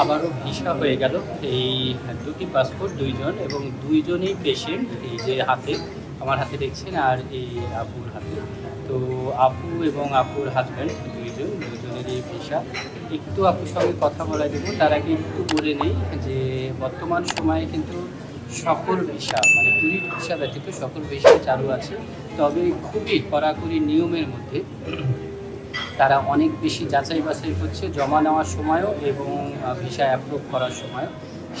আবারও ভিসা হয়ে গেল। এই দুটি পাসপোর্ট দুইজন এবং দুইজনই পেশেন্ট এই যে হাতে, আমার হাতে দেখছেন আর এই আপুর হাতে। তো আপু এবং আপুর হাজব্যান্ড দুইজন দুজনেরই ভিসা। একটু আপুর সঙ্গে কথা বলা দেবো। তার আগে একটু বলে নেই যে বর্তমান সময়ে কিন্তু সকল ভিসা মানে ট্যুরিস্ট ভিসা ব্যতীত সকল ভিসা চালু আছে। তবে খুবই কড়াকড়ি নিয়মের মধ্যে তারা অনেক বেশি যাচাই বাছাই করছে জমা নেওয়ার সময়ও এবং ভিসা অ্যাপ্রুভ করার সময়ও।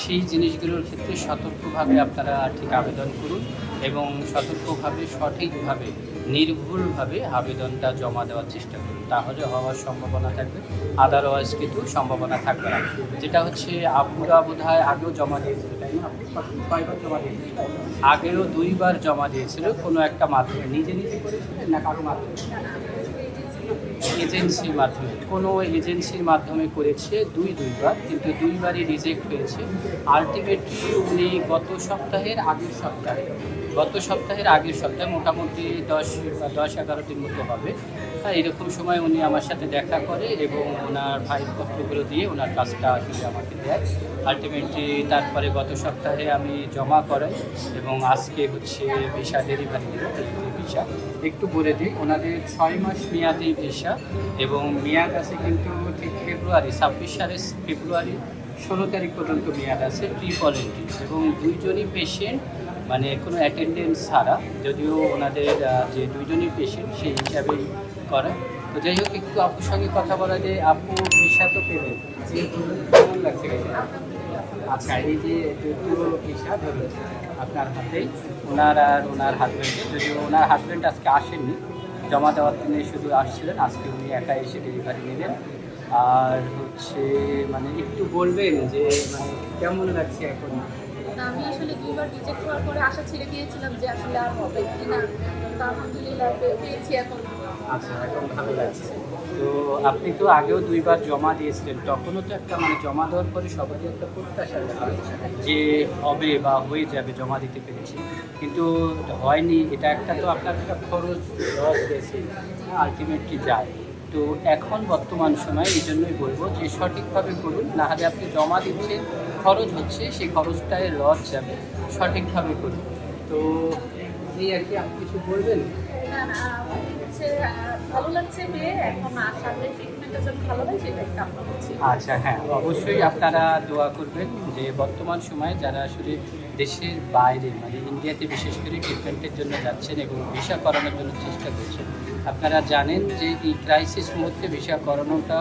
সেই জিনিসগুলোর ক্ষেত্রে সতর্কভাবে আপনারা ঠিক আবেদন করুন এবং সতর্কভাবে, সঠিকভাবে, নির্ভুলভাবে আবেদনটা জমা দেওয়ার চেষ্টা করুন। তাহলে হওয়ার সম্ভাবনা থাকবে। আদারওয়াইজ কিন্তু সম্ভাবনা থাকবে না। যেটা হচ্ছে আপুরা বোধ হয় আগেও জমা দিয়েছিল, তাই না? জমা দিয়েছিল? আগেও দুইবার জমা দিয়েছিল, কোনো একটা মাধ্যমে। নিজে নিজে করেছিলেন না কারও মাধ্যমে? এজেন্সির মাধ্যমে, কোনো এজেন্সির মাধ্যমে করেছে দুই দুইবার, কিন্তু দুইবারই রিজেক্ট হয়েছে। আলটিমেটলি উনি গত সপ্তাহের আগের সপ্তাহে, গত সপ্তাহের আগের সপ্তাহে মোটামুটি দশ দশ এগারো দিন মতো হবে। হ্যাঁ এরকম সময় উনি আমার সাথে দেখা করে এবং ওনার ফাইলপত্রগুলো দিয়ে ওনার কাজটা আসলে আমাকে দেয়। আলটিমেটলি তারপরে গত সপ্তাহে আমি জমা করাই এবং আজকে হচ্ছে ভিসা ডেলিভারি দেবো ভিসা, একটু বলে দিই, ওনাদের ছয় মাস মেয়াদি ভিসা এবং মেয়াদ আছে কিন্তু ঠিক ফেব্রুয়ারি, ছাব্বিশ সালের ফেব্রুয়ারি, ষোলো তারিখ পর্যন্ত মেয়াদ আছে ট্রিপল এন্ট্রি এবং দুইজনই পেশেন্ট মানে কোনো অ্যাটেন্ডেন্স ছাড়া, যদিও ওনাদের যে দুইজনই পেশেন্ট সেই হিসাবেই করা। তো যাই হোক, একটু আপুর সঙ্গে কথা বলা যে আপু ভিসা তো পেলেন কেমন লাগছে? আচ্ছা এই যে আপনার হাতেই ওনার আর ওনার হাজব্যান্ডের যদিও ওনার হাজব্যান্ড আজকে আসেননি জমা দেওয়ার দিনে শুধু আসছিলেন আজকে উনি একা এসে ডেলিভারি নিলেন। আর হচ্ছে মানে একটু বলবেন যে মানে কেমন লাগছে এখন? আমি আসলে দুইবার রিজেক্ট হওয়ার পরে আশা ছেড়ে দিয়েছিলাম যে আসলে আর হবে কিনা। তো আলহামদুলিল্লাহ পেয়েছি এখন। আচ্ছা এখন ভালো লাগছে। তো আপনি তো আগেও দুইবার জমা দিয়েছিলেন, তখনও তো একটা মানে জমা দেওয়ার পরে সবারই একটা প্রত্যাশা যে হবে বা হয়ে যাবে জমা দিতে পেরেছি। কিন্তু হয়নি, এটা একটা তো আপনার একটা খরচ লস গেছে আলটিমেটলি যায়। তো এখন বর্তমান সময়ে এই জন্যই বলব যে সঠিকভাবে করুন, না হলে আপনি জমা দিচ্ছেন, খরচ হচ্ছে, সেই খরচটায় লস যাবে। সঠিকভাবে করুন। তো এই আর কি আপনি কিছু বলবেন? আচ্ছা হ্যাঁ অবশ্যই আপনারা দোয়া করবেন যে বর্তমান সময়ে যারা আসলে দেশের বাইরে মানে ইন্ডিয়াতে বিশেষ করে ট্রিটমেন্টের জন্য যাচ্ছেন এবং ভিসা করানোর জন্য চেষ্টা করছেন, আপনারা জানেন যে এই ক্রাইসিস মুহূর্তে ভিসা করানোটা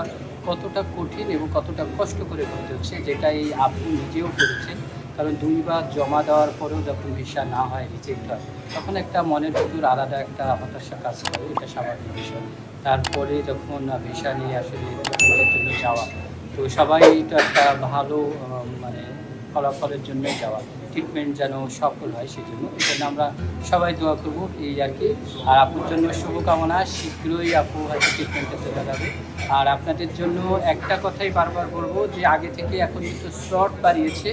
কতটা কঠিন এবং কতটা কষ্ট করে করতে হচ্ছে, যেটা এই আপনি নিজেও করেছেন। কারণ দুইবার জমা দেওয়ার পরেও যখন ভিসা না হয় রিজেক্ট হয়, তখন একটা মনের ভিতর আলাদা একটা হতাশা কাজ করে, এটা স্বাভাবিক বিষয়। তারপরে যখন ভিসা নিয়ে আসলে এর জন্য যাওয়া, তো সবাই এটা একটা ভালো মানে ফলাফলের জন্যই যাওয়া। ট্রিটমেন্ট যেন সফল হয় সেই জন্য এই জন্য আমরা সবাই দোয়া করব এই আর কি। আর আপুর জন্য শুভকামনা, শীঘ্রই আপু হয়তো ট্রিটমেন্টে চলে যাবে আর আপনাদের জন্য একটা কথাই বারবার বলব যে, আগে থেকে এখন কিন্তু স্লট বাড়িয়েছে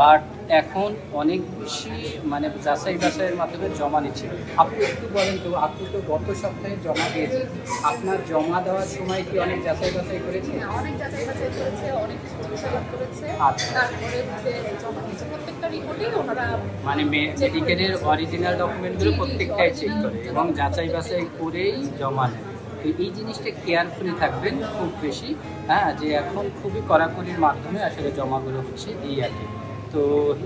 বাট এখন অনেক বেশি মানে যাচাই বাছাইয়ের মাধ্যমে জমা নিচ্ছে। আপনি একটু বলেন তো আপনি তো গত সপ্তাহে জমা দিয়েছেন। আপনার জমা দেওয়ার সময় কি অনেক যাচাই বাছাই করেছে? অনেক যাচাই বাছাই করেছে অনেক কিছু চিকিৎসালাভ করেছে। আচ্ছা। তারপরে হচ্ছে জমা দিয়েছে। প্রত্যেকটা রিপোর্টেই ওনারা মানে মেডিকেলের অরিজিনাল ডকুমেন্টগুলো প্রত্যেকটাই চেক করে এবং যাচাই বাছাই করেই জমা নেয়। তো এই জিনিসটা কেয়ারফুলি থাকবেন খুব বেশি হ্যাঁ যে এখন খুবই কড়াকড়ির মাধ্যমে আসলে জমাগুলো হচ্ছে এই আর কি। তো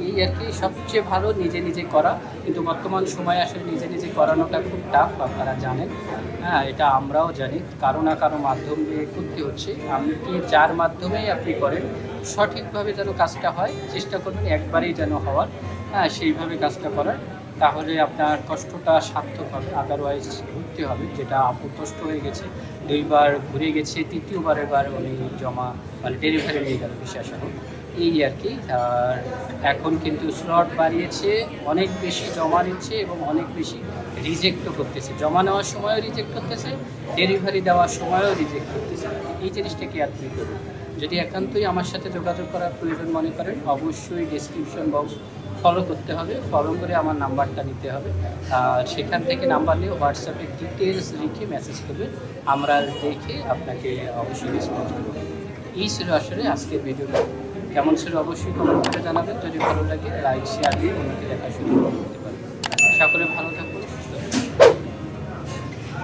এই আর কি সবচেয়ে ভালো নিজে নিজে করা। কিন্তু বর্তমান সময়ে আসলে নিজে নিজে করানোটা খুব টাফ আপনারা জানেন। হ্যাঁ এটা আমরাও জানি। কারও না কারও মাধ্যম দিয়ে করতে হচ্ছে। আপনি যার মাধ্যমেই আপনি করেন, সঠিকভাবে যেন কাজটা হয়, চেষ্টা করবেন একবারেই যেন হওয়ার। হ্যাঁ সেইভাবে কাজটা করার। তাহলে আপনার কষ্টটা সার্থক হবে। আদারওয়াইজ ঘুরতে হবে, যেটা আপু কষ্ট হয়ে গেছে। দুইবার ঘুরে গেছে তৃতীয়বার এবার উনি জমা মানে ডেলিভারি নিয়ে গেল, বিশ্বাস এই আর কি। আর এখন কিন্তু স্লট বাড়িয়েছে, অনেক বেশি জমা নিচ্ছে এবং অনেক বেশি রিজেক্টও করতেছে। জমা নেওয়ার সময়ও রিজেক্ট করতেছে ডেলিভারি দেওয়ার সময়ও রিজেক্ট করতেছে। এই জিনিসটা কি আপনি করুন যদি একান্তই আমার সাথে যোগাযোগ করার প্রয়োজন মনে করেন, অবশ্যই ডিসক্রিপশন বক্স ফলো করতে হবে। ফলো করে আমার নাম্বারটা নিতে হবে। আর সেখান থেকে নাম্বার নিয়ে হোয়াটসঅ্যাপে ডিটেলস লিখে মেসেজ করবে। আমরা দেখে আপনাকে অবশ্যই রেসপন্স করব। এই ছিল আসলে আজকের ভিডিওটা কেমন ছিল অবশ্যই কমেন্ট করে জানাবেন। যদি ভালো লাগে লাইক শেয়ার দিয়ে অন্যকে দেখা শুরু করতে পারেন সকলে ভালো থাকুন।